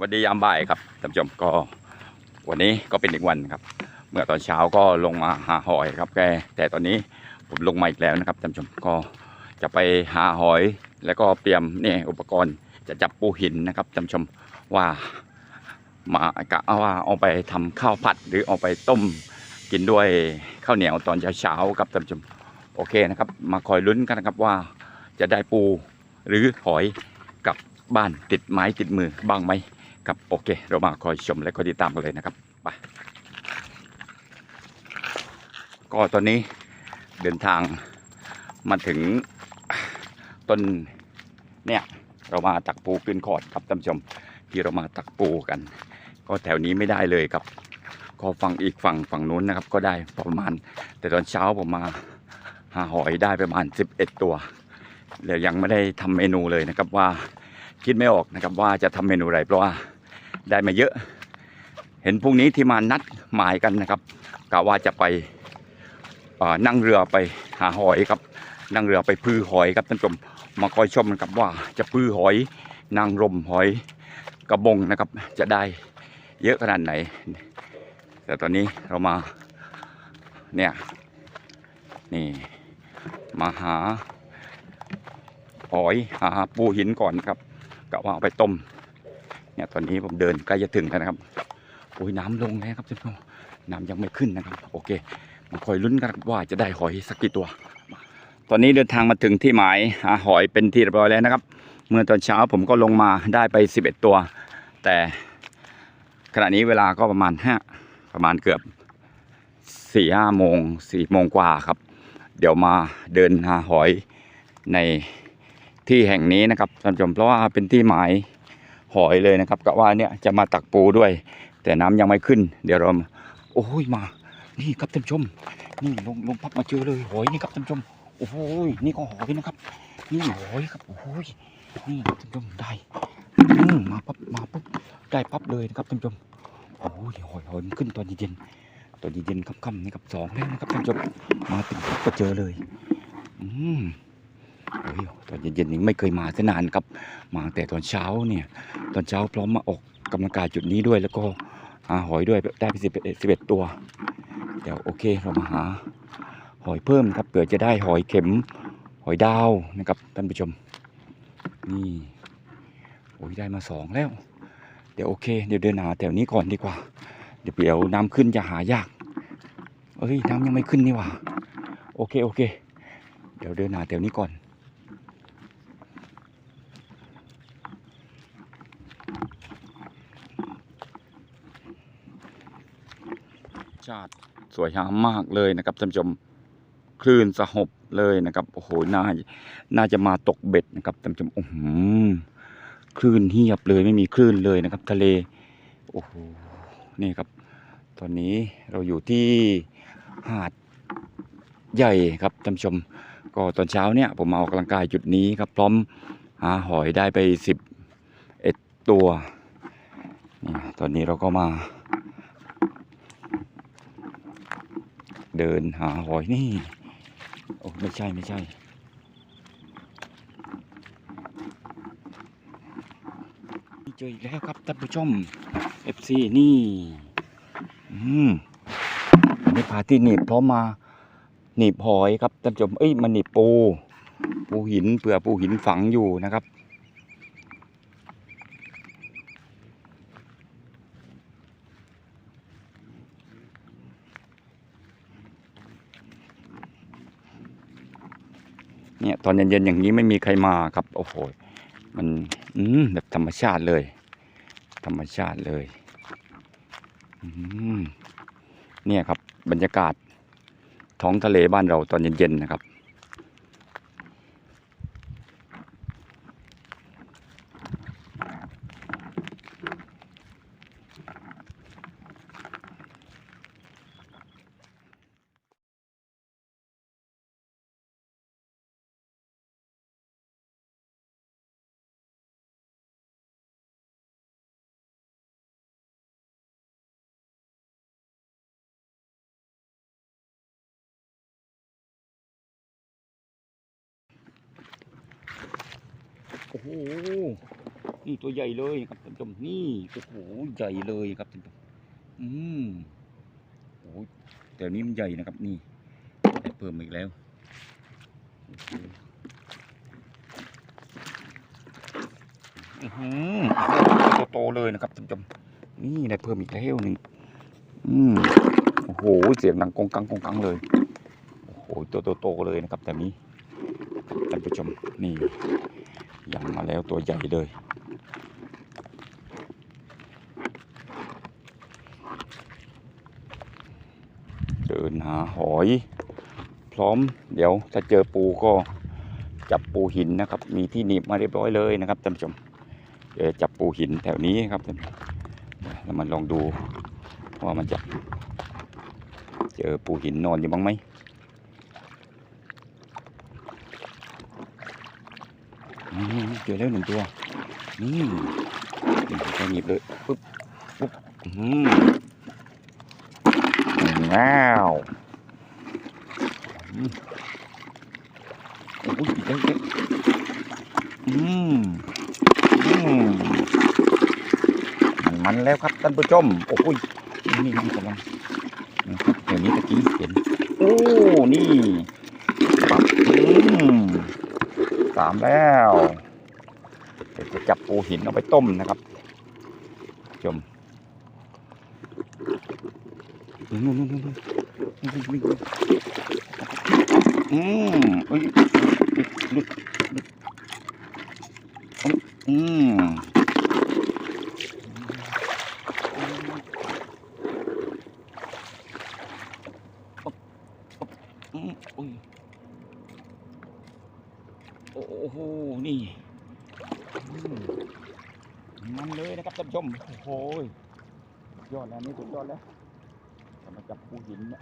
สวัสดียามบ่ายครับท่านผู้ชมก็วันนี้ก็เป็นอีกวันครับ เมื่อตอนเช้าก็ลงมาหาหอยครับแกแต่ตอนนี้ผมลงมาอีกแล้วนะครับท่านผู้ชมก็จะไปหาหอยแล้วก็เตรียมนี่อุปกรณ์จะจับปูหินนะครับท่านผู้ชมว่า มากะว่าเอาไปทำข้าวผัดหรือเอาไปต้มกินด้วยข้าวเหนียวตอนเช้าๆครับท่านผู้ชมโอเคนะครับ มาคอยลุ้นกันนะครับว่าจะได้ปูหรือหอยกลับบ้านติดไม้ติดมือบ้างไหม ครับโอเค เรามาคอยชมและคอยติดตามกันเลยนะครับไปก็ตอนนี้เดินทางมาถึงต้นเนี่ยเรามาตักปูขึ้นคอร์ดครับท่านผู้ชมที่เรามาตักปูกัน ก็แถวนี้ไม่ได้เลยครับ ก็ฝั่งอีกฝั่งฝั่งนู้นนะครับ ก็ได้ประมาณ แต่ตอนเช้าผมมาหาหอยได้ประมาณ 11 ตัวแล้วยังไม่ได้ทำเมนูเลยนะครับว่าคิดไม่ออกนะครับว่าจะทำเมนูอะไรเพราะว่า ได้มาเยอะ เห็นพรุ่งนี้ที่มานัดหมายกันนะครับกะว่าจะไปนั่งเรือไปหาหอยครับ นั่งเรือไปพื้อหอยครับท่านผู้ชมมาคอยชมกันครับว่าจะพื้อหอยนางรมหอยกระบงนะครับ จะได้เยอะขนาดไหน แต่ตอนนี้เรามาเนี่ยนี่มาหาหอยหาปูหินก่อนครับกะว่าเอาไปต้ม เนี่ยตอนนี้ผมเดินใกล้จะถึงแล้วนะครับโอ้ยน้ำลงแล้วครับท่านผู้ชมน้ำยังไม่ขึ้นนะครับ โอเคมาคอยลุ้นกันว่าจะได้หอยสักกี่ตัว ตอนนี้เดินทางมาถึงที่หมายหาหอยเป็นที่เรียบร้อยแล้วนะครับ เมื่อตอนเช้าผมก็ลงมาได้ไป 11 ตัว แต่ขณะนี้เวลาก็ประมาณห้าประมาณเกือบสี่ห้าโมงสี่โมงกว่าครับ เดี๋ยวมาเดินหาหอยในที่แห่งนี้นะครับท่านผู้ชมเพราะว่าเป็นที่หมาย หอยเลยนะครับกะว่าเนี่ยจะมาตักปูด้วย แต่น้ำยังไม่ขึ้น เดี๋ยวเราโอ้ยมา นี่ครับท่านชม นี่ลงลงพับมาเจอเลยหอยนี่ครับท่านชมโอ้โหนี่ก็หอยนะครับ นี่หอยครับโอ้โหนี่ท่านชมได้มาปั๊บมาปุ๊บได้ปั๊บเลยนะครับท่านชมโอ้ยหอยหอยมันขึ้นตอนเย็นๆตอนเย็นๆค่ำๆนี่ครับสองแล้วนะครับท่านชมมาถึงปุ๊บก็เจอเลย อืมโอ้ย ตอนเย็นๆนี่ไม่เคยมาซะนานครับ มาแต่ตอนเช้าเนี่ย ตอนเช้าพร้อมมาออกกำลังกายจุดนี้ด้วยแล้วก็หาหอยด้วยได้ไปสิบสิบเอ็ดตัว เดี๋ยวโอเคเรามาหาหอยเพิ่มครับเผื่อจะได้หอยเข็มหอยดาวนะครับท่านผู้ชม นี่โอ้ยได้มาสองแล้ว เดี๋ยวโอเค เดี๋ยวเดินหาแถวนี้ก่อนดีกว่า เดี๋ยวเดี๋ยวน้ำขึ้นจะหายากเอ้ยน้ำยังไม่ขึ้นนี่หว่า โอเคโอเค เดี๋ยวเดินหาแถวนี้ก่อน ชาติสวยงามมากเลยนะครับท่านผู้ชมคลื่นสหบเลยนะครับโอ้โหน่าน่าจะมาตกเบ็ดนะครับท่านผู้ชมโอ้โหคลื่นเหียบเลยไม่มีคลื่นเลยนะครับ ทะเลโอ้โหนี่ครับ ตอนนี้เราอยู่ที่หาดใหญ่ครับท่านผู้ชม ก็ตอนเช้าเนี่ยผมมาออกกำลังกายจุดนี้ครับ พร้อมหาหอยได้ไปสิบเอ็ดตัวนี่ตอนนี้เราก็มา เดินหาหอยนี่ โอ้ไม่ใช่ไม่ใช่ เจออีกแล้วครับท่านผู้ชม FC นี่ อืมนนี้พาที่หนีบพร้อมมาหนีบหอยครับท่านผู้ชม เอ้ยมันหนีบปู ปูหินเผื่อปูหินฝังอยู่นะครับ เนี่ยต อนเย็นๆอย่างนี้ไม่มีใครมาครับ โอ้โหมันอืมแบบธรรมชาติเลย ธรรมชาติเลยอืมเนี่ยครับบรรยากาศท้องทะเลบ้านเราตอนเย็นๆนะครับ โอ้โห นี่ ตัวใหญ่เลยครับท่านผู้ชมนี่โอ้โหใหญ่เลยครับท่านผู้ชมอืมโอ้แต่นี้มันใหญ่นะครับนี่ได้เพิ่มอีกแล้วอ้โหอื้อหือโตเลยนะครับท่านผู้ชมนี่ได้เพิ่มอีกแล้วหนึ่งอืมโอ้โหเสียงดังกงกังกงกังเลยโอ้โหตัวโตๆเลยนะครับแต่นี้ท่านผู้ชมนี่ยังมาแล้วตัวใหญ่เลย เดินหาหอย พร้อมเดี๋ยวถ้าเจอปูก็จับปูหินนะครับ มีที่หนีบมาเรียบร้อยเลยนะครับท่านผู้ชมเดี๋ยวจับปูหินแถวนี้ครับท่านแล้วมันลองดูว่ามันจะเจอปูหินนอนอยู่บ้างไหมเจอแล้วหนึ่งตัว นี่นี่แค่หนีบเลยปุ๊บปุ๊บว้าว โอ้ยเด็กเด็กอืมอืมมันมันแล้วครับท่านผู้ชมโอ้ยนี่นี่กำลังนะครับเดี๋ยวนี้ตะกี้เห็นโอ้นี่ปับอืมสามแล้วเดี๋ยวจะจับปูหินเอาไปต้มนะครับชมนู่นนู่นนู่นนู่น อืมเอ้ยลึกลึกอืมอืมอุ้ยโอ้โห นี่มันเลยนะครับท่านผู้ชม โอ้โหยอดแล้วนี่สุดยอดแล้วจะมาจับปูหินเนี่ย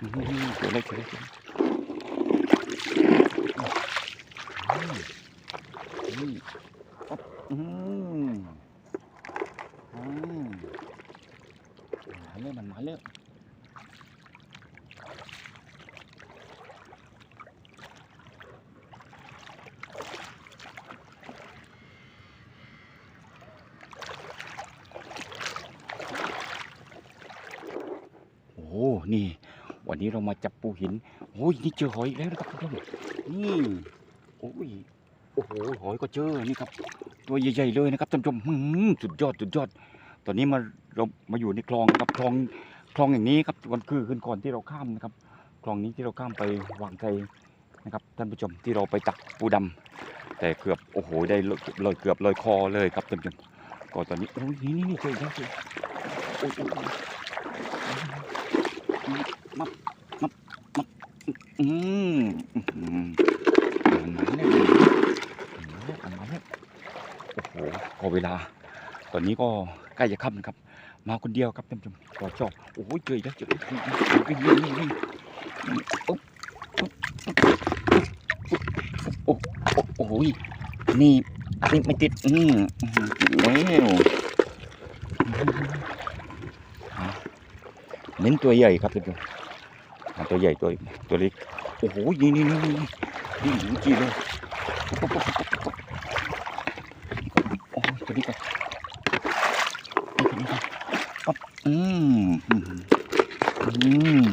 อืมเจอแล้วเจอแล้วเจอแล้วอืมนี่ปั๊บอืมอืมมาแล้วมันมาแล้วโอ้โหนี่ วันนี้ เรามาจับปูหินโอ้ยนี่เจอหอยแล้วนะครับท่านผู้ชมนี่โอ้ยโอ้โหหอยก็เจอนี่ครับ ตัวใหญ่ๆเลยนะครับท่านผู้ชมสุดยอดสุดยอด ตอนนี้มาเรามาอยู่ในคลองครับคลองคลองอย่างนี้ครับวันคือคืนก่อนที่เราข้ามนะครับ คลองนี้ที่เราข้ามไปวางไทยนะครับท่านผู้ชมที่เราไปตักปูดำแต่เกือบโอ้โหได้ลยเลยเกือบเลยคอเลยครับท่านผู้ชมก็ตอนนี้โอ้ยนี่นี่เจอแล้วเจอโอ้ยโอ้ยโอ้ยมับมับมับ อืมอื้อหือมันมาแล้วมันมาแล้วมันมาแล้วโอ้โหก็เวลา ตอนนี้ก็ใกล้จะค่ำนะครับ มาคนเดียวครับท่านผู้ชมก็ชอบโอ้โหเจออีกแล้วเจออีกแล้ววิ่งวิ่งวิ่งวิ่งโอ้โอ้โอ้โอ้โหนี่นี่ไม่ติดอืมอื้อหือแล้วเน้นตัวใหญ่ครับท่านผู้ชม ตัวใหญ่ตัวตัวเล็กโอ้โหนี่นี่นี่นี่นี่หิงจีเลยโอ้ตัวนี้ก่อนตัวนี้ก่อนปั๊บอืมอืม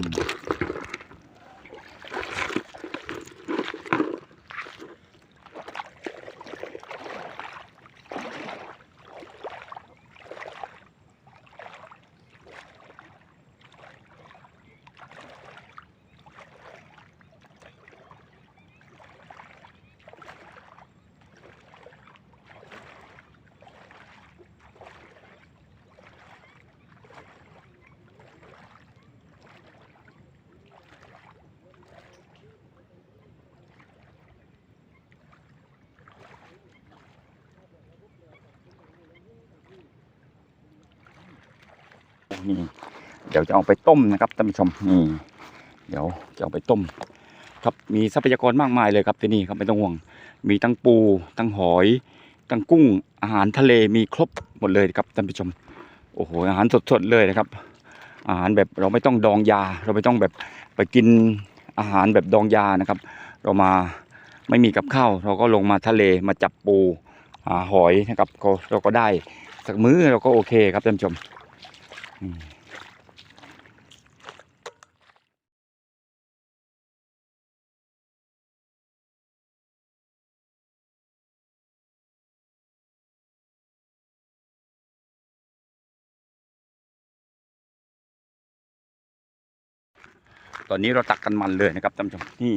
นี่เดี๋ยวจะเอาไปต้มนะครับท่านผู้ชมนี่เดี๋ยวจะเอาไปต้ม ครับมีทรัพยากรมากมายเลยครับที่นี่ครับไม่ต้องห่วง มีทั้งปูทั้งหอยทั้งกุ้งอาหารทะเลมีครบหมดเลยครับท่านผู้ชม โอ้โหอาหารสดๆเลยนะครับ อาหารแบบเราไม่ต้องดองยา เราไม่ต้องแบบไปกินอาหารแบบดองยานะครับ เรามาไม่มีกับข้าวเราก็ลงมาทะเลมาจับปูหาหอยนะครับก็เราก็ได้สักมื้อเราก็โอเคครับท่านผู้ชม ตอนนี้เราตักกันมันเลยนะครับท่านผู้ชมนี่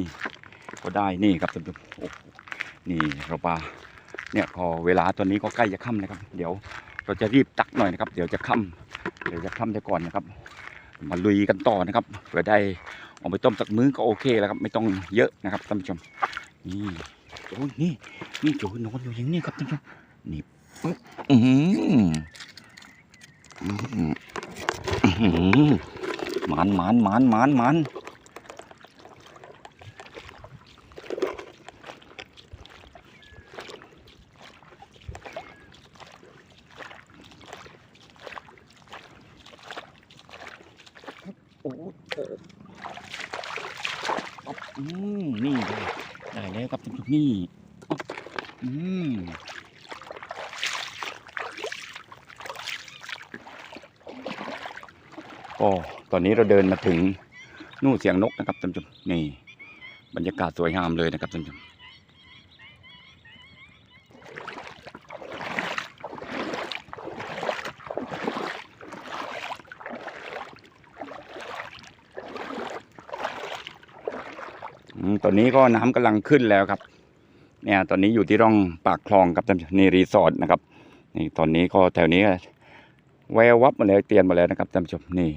ก็ได้นี่ครับท่านผู้ชมโอ้โหนี่เราปลาเนี่ยพอเวลาตอนนี้ก็ใกล้จะค่ำนะครับ เดี๋ยวเราจะรีบตักหน่อยนะครับ เดี๋ยวจะค่ำ เดี๋ยวจะทำจะก่อนนะครับ มาลุยกันต่อนะครับเผื่อได้ออกไปต้มสักมื้อก็โอเคแล้วครับ ไม่ต้องเยอะนะครับท่านผู้ชมนี่โอ้ยนี่นี่โจนอนอยู่อย่างนี้ครับท่านผู้ชมนี่ปึ๊บอือหืออื้อหืออื้อหือหมานมันมันมันมัน โอ้โหอ๊อบอืมนี่ได้ได้แล้วครับท่านผู้ชมนี่อ๊อบอืมก็ตอนนี้เราเดินมาถึงนู่นเสียงนกนะครับท่านผู้ชมนี่ บรรยากาศสวยงามเลยนะครับท่านผู้ชม ตอนนี้ก็น้ำกำลังขึ้นแล้วครับ เนี่ยตอนนี้อยู่ที่ร่องปากคลองครับท่านชมนี่รีสอร์ทนะครับ นี่ตอนนี้ก็แถวนี้แวววับมาแล้วเตียนมาแล้วนะครับท่านผู้ชมนี่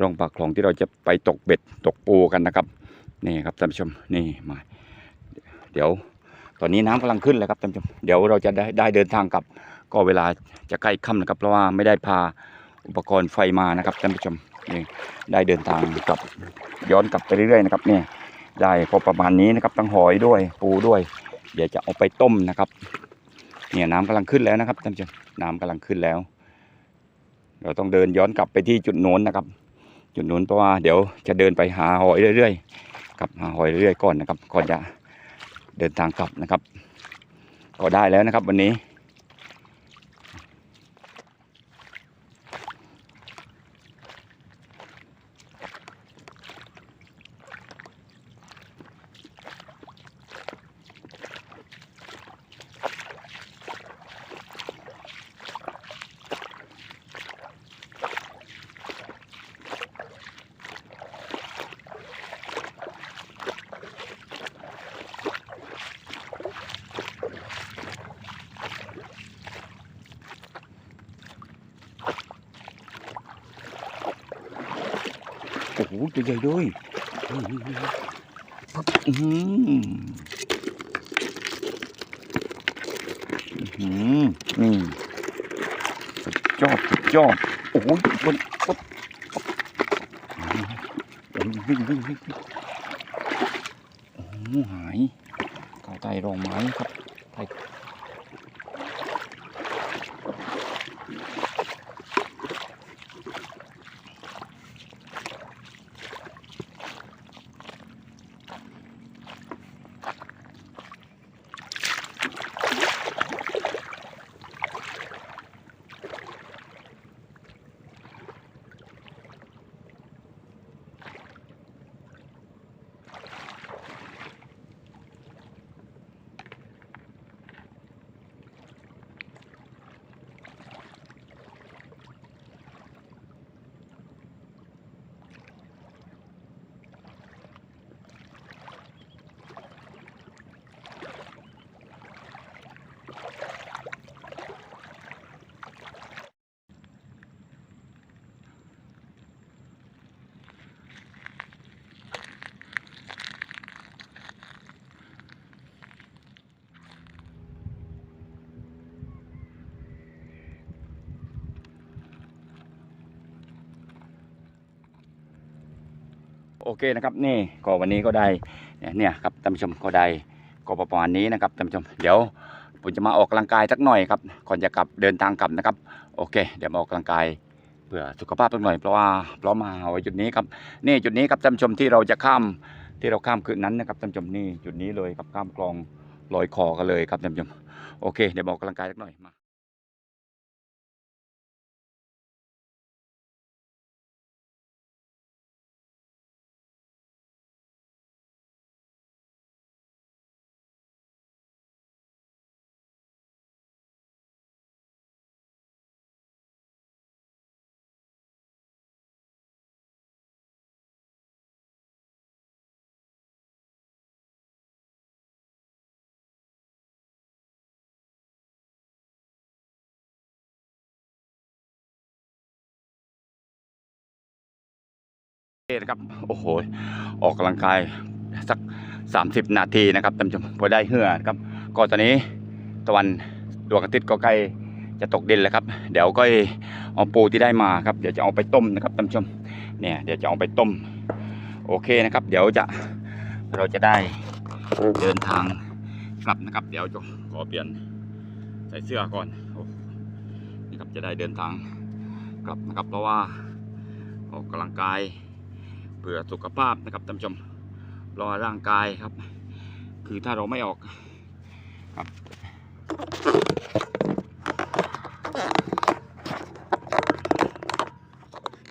ร่องปากคลองที่เราจะไปตกเบ็ดตกปูกันนะครับนี่ครับท่านผู้ชมนี่มา เดี๋ยวตอนนี้น้ำกำลังขึ้นแล้วครับท่านผู้ชมเดี๋ยวเราจะได้ได้เดินทางกลับ ก็เวลาจะใกล้ค่ำนะครับ เพราะว่าไม่ได้พาอุปกรณ์ไฟมานะครับท่านผู้ชมนี่ได้เดินทางกลับย้อนกลับไปเรื่อยๆนะครับเนี่ย ได้พอประมาณนี้นะครับทั้งหอยด้วยปูด้วย เดี๋ยวจะเอาไปต้มนะครับ เนี่ยน้ำกำลังขึ้นแล้วนะครับท่านผู้ชมน้ำกำลังขึ้นแล้ว เราต้องเดินย้อนกลับไปที่จุดโน้นนะครับ จุดโน้นเพราะว่าเดี๋ยวจะเดินไปหาหอยเรื่อยๆครับหาหอยเรื่อยๆก่อนนะครับก่อนจะเดินทางกลับนะครับ ก็ได้แล้วนะครับวันนี้ หตัวใหญ่ด้วยอื้อหืออื้อหืออื้อหือนี่สุดยอดสุดยอดโอ้โหบนปุ๊บวิ่งวิ่งวิ่งวิ่งโอ้หหายเข้าใต้รองไม้ครับใต้ โอเคนะครับนี่ก็วันนี้ก็ได้เนี่ยเนี่ยครับท่านผู้ชมก็ได้ก็ประมาณนี้นะครับท่านผู้ชมเดี๋ยวผมจะมาออกกำลังกายสักหน่อยครับก่อนจะกลับเดินทางกลับนะครับ โอเค เดี๋ยวมาออกกำลังกายเพื่อสุขภาพสักหน่อยเพราะว่าเพราะมาเอาไว้จุดนี้ครับนี่จุดนี้ครับท่านผู้ชมที่เราจะข้ามที่เราข้ามคืนนั้นนะครับท่านผู้ชมนี่จุดนี้เลยครับข้ามคลองลอยคอกันเลยครับท่านผู้ชมโอเค เดี๋ยวมาออกกำลังกายสักหน่อยมา นะครับ โอ้โห ออกกำลังกายสัก 30 นาทีนะครับท่านผู้ชมพอได้เหื่อนะครับ ก็ตอนนี้ตะวันดวงอาทิตย์ก็ใกล้จะตกดินแล้วครับ เดี๋ยวก็เอาปูที่ได้มาครับ เดี๋ยวจะเอาไปต้มนะครับท่านผู้ชม เนี่ย เดี๋ยวจะเอาไปต้ม โอเคนะครับ เดี๋ยวจะเราจะได้เดินทางกลับนะครับ เดี๋ยวจะขอเปลี่ยนใส่เสื้อก่อนอนี่ครับจะได้เดินทางกลับนะครับ เพราะว่าออกกำลังกาย เพื่อสุขภาพนะครับท่านผู้ชมรอร่างกายครับ คือถ้าเราไม่ออกครับ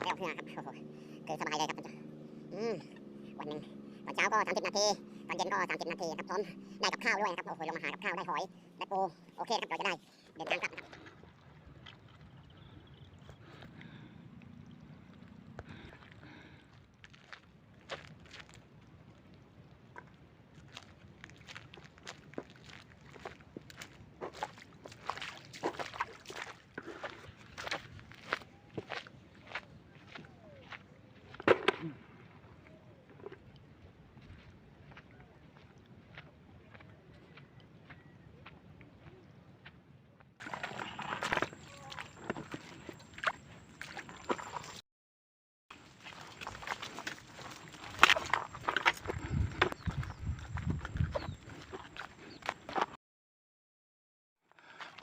ไม่ออกเหงื่อครับโอ้โหคือสบายเลยครับคุณอืมวันหนึ่งตอนเช้าก็30นาทีตอนเย็นก็30นาทีครับพร้อมได้กับข้าวด้วยนะครับโอ้โหลงมาหากับข้าวได้หอยได้ปูโอเคครับเราจะได้เดินทางกลับครับ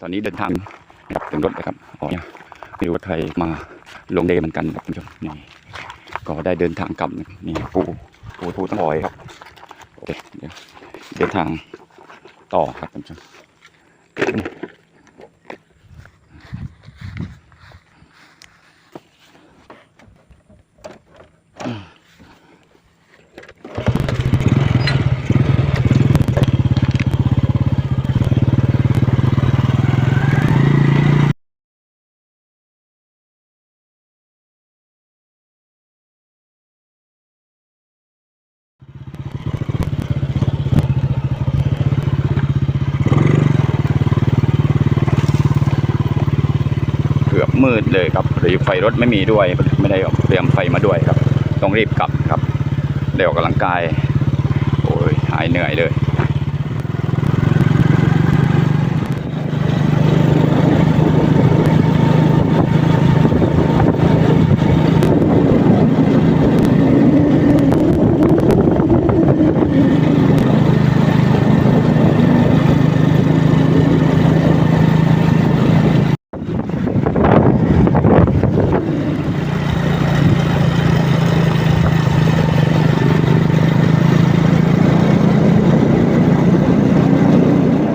ตอนนี้เดินทางกับถึงรถนะครับอ๋อมีรถไทยมาลงเดเหมือนกันครับคุณผู้ชมนี่ก็ได้เดินทางกลับนะครับนี่ปูปูปูต้องลอยครับโอเคเดี๋ยวเดินทางต่อครับคุณผู้ชม มืดเลยครับหรือไฟรถไม่มีด้วย ไม่ได้เตรียมไฟมาด้วยครับ ต้องรีบกลับครับได้ออกกำลังกาย โอ้ยหายเหนื่อยเลย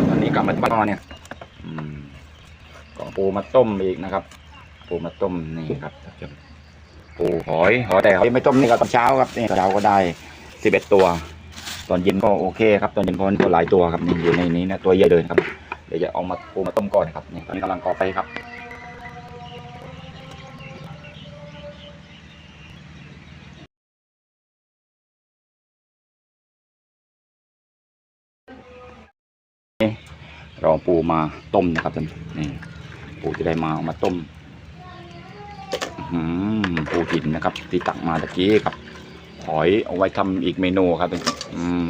ตอนนี้กลับมาที่บ้านเนี่ยอืม ก็ปูมาต้มอีกนะครับ ปูมาต้มนี่ครับปูหอยหอยแต่หอยไม่ต้มนี่ก็ตอนเช้าครับนี่เราก็ได้สิบเอ็ดตัว ตอนเย็นก็โอเคครับ ตอนเย็นก็ก็หลายตัวครับนี่อยู่ในนี้นะตัวเยอะเลยครับ เดี๋ยวจะเอามาปูมาต้มก่อนครับนี่ตอนนี้กำลังก่อไฟครับเราเอาปูมาต้มนะครับท่านนี่ ปูจะได้มาเอามาต้มปูหินนะครับ ที่ตักมาตะกี้ครับหอยเอาไว้ทำอีกเมนูครับท่านอืมอืม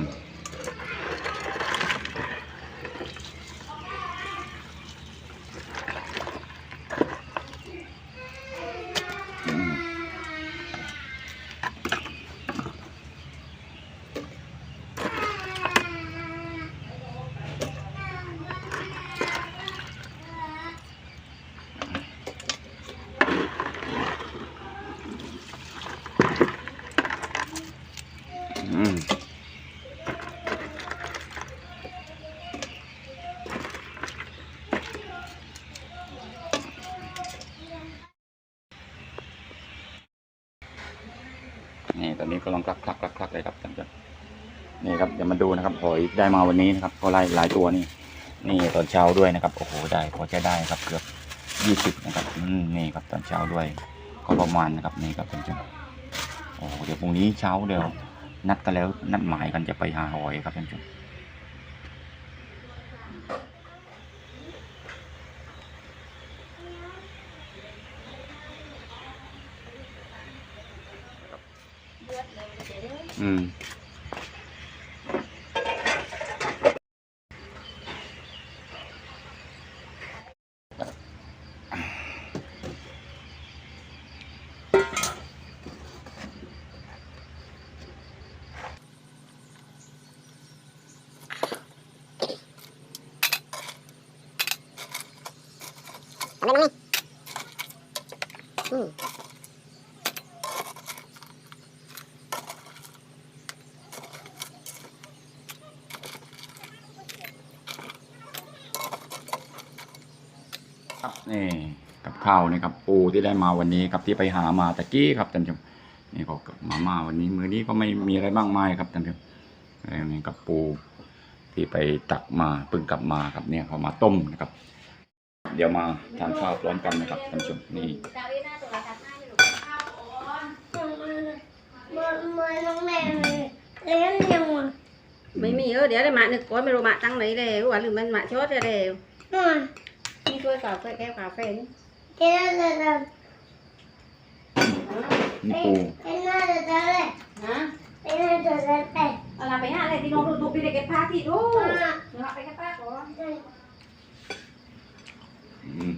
คลักคลักคลักคลักเลยครับท่านผู้ชมนี่ครับเดี๋ยวมาดูนะครับหอยได้มาวันนี้นะครับก็ไล่หลายตัวนี่นี่ตอนเช้าด้วยนะครับโอ้โหได้พอใช้ได้ครับเกือบยี่สิบนะครับอืมนี่ครับตอนเช้าด้วย ก็ประมาณนะครับนี่ครับท่านผู้ชมโอ้โหเดี๋ยวพรุ่งนี้เช้าเดี๋ยวนัดกันแล้วนัดหมายกันจะไปหาหอยครับท่านผู้ชม อืมทำไมมั้งนี่อืม ครับ นี่กับข้าวนี่ครับปูที่ได้มาวันนี้ครับที่ไปหามาตะกี้ครับท่านผู้ชมนี่ก็กับมาม่าวันนี้มื้อนี้ก็ไม่มีอะไรมากมายครับท่านผู้ชมนี่กับปูที่ไปตักมาเพิ่งกลับมาครับเนี่ยเขามาต้มนะครับ เดี๋ยวมาทานข้าวพร้อมกันนะครับท่านผู้ชมนี่ mới nó mẹ lên nhưng mà ไม่มีเออเดี๋ยวได้มาหนึ่งก้อนไม่รู้มาตั้งไหนเลยว่าหรือมันมาชดจะเร็ว mà นี่ถ้วยกาแฟแก้วกาแฟนี่ cái đó là là นี่ปู cái nó là đó này นะ cái nó là đó này เอาล่ะไปหาอะไรที่น้องดูดูไปเก็บผ้าที่ดู mà เดี๋ยวเอาไปเก็บผ้าก่อนอืม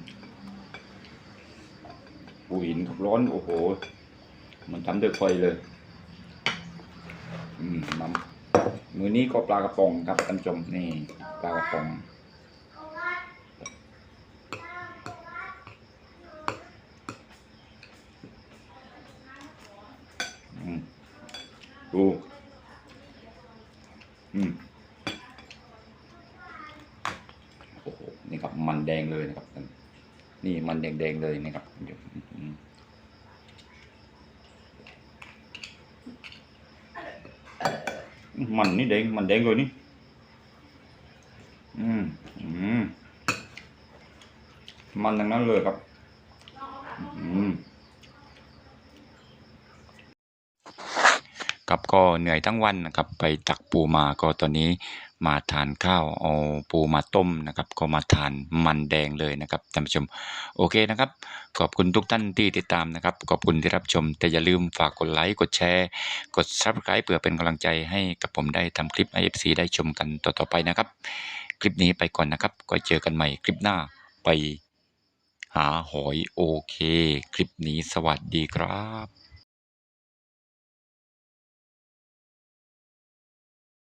ปูหินครับร้อนโอ้โห มันทำด้วยไฟเลย อืมน้ำมือนี้ก็ปลากระป๋องครับท่านผู้ชมนี่ปลากระป๋อง ดูอืมโอ้โหนี่ครับมันแดงเลยนะครับ นี่มันแดงๆเลยนะครับเดี๋ยวมันนี่แดงมันแดงเลยนี่อืมอืมมันทั้งนั้นเลยครับ อืม ครับก็เหนื่อยทั้งวันนะครับไปตักปูมาก็ตอนนี้มาทานข้าวเอาปูมาต้มนะครับ ก็มาทานมันแดงเลยนะครับท่านผู้ชมโอเคนะครับ ขอบคุณทุกท่านที่ติดตามนะครับ ขอบคุณที่รับชม แต่อย่าลืมฝากกดไลค์กดแชร์ กด Subscribe เพื่อเป็นกำลังใจให้กับผมได้ทำคลิป IFC ได้ชมกันต่อๆไปนะครับ คลิปนี้ไปก่อนนะครับ ก็เจอกันใหม่คลิปหน้าไปหาหอยโอเค คลิปนี้สวัสดีครับ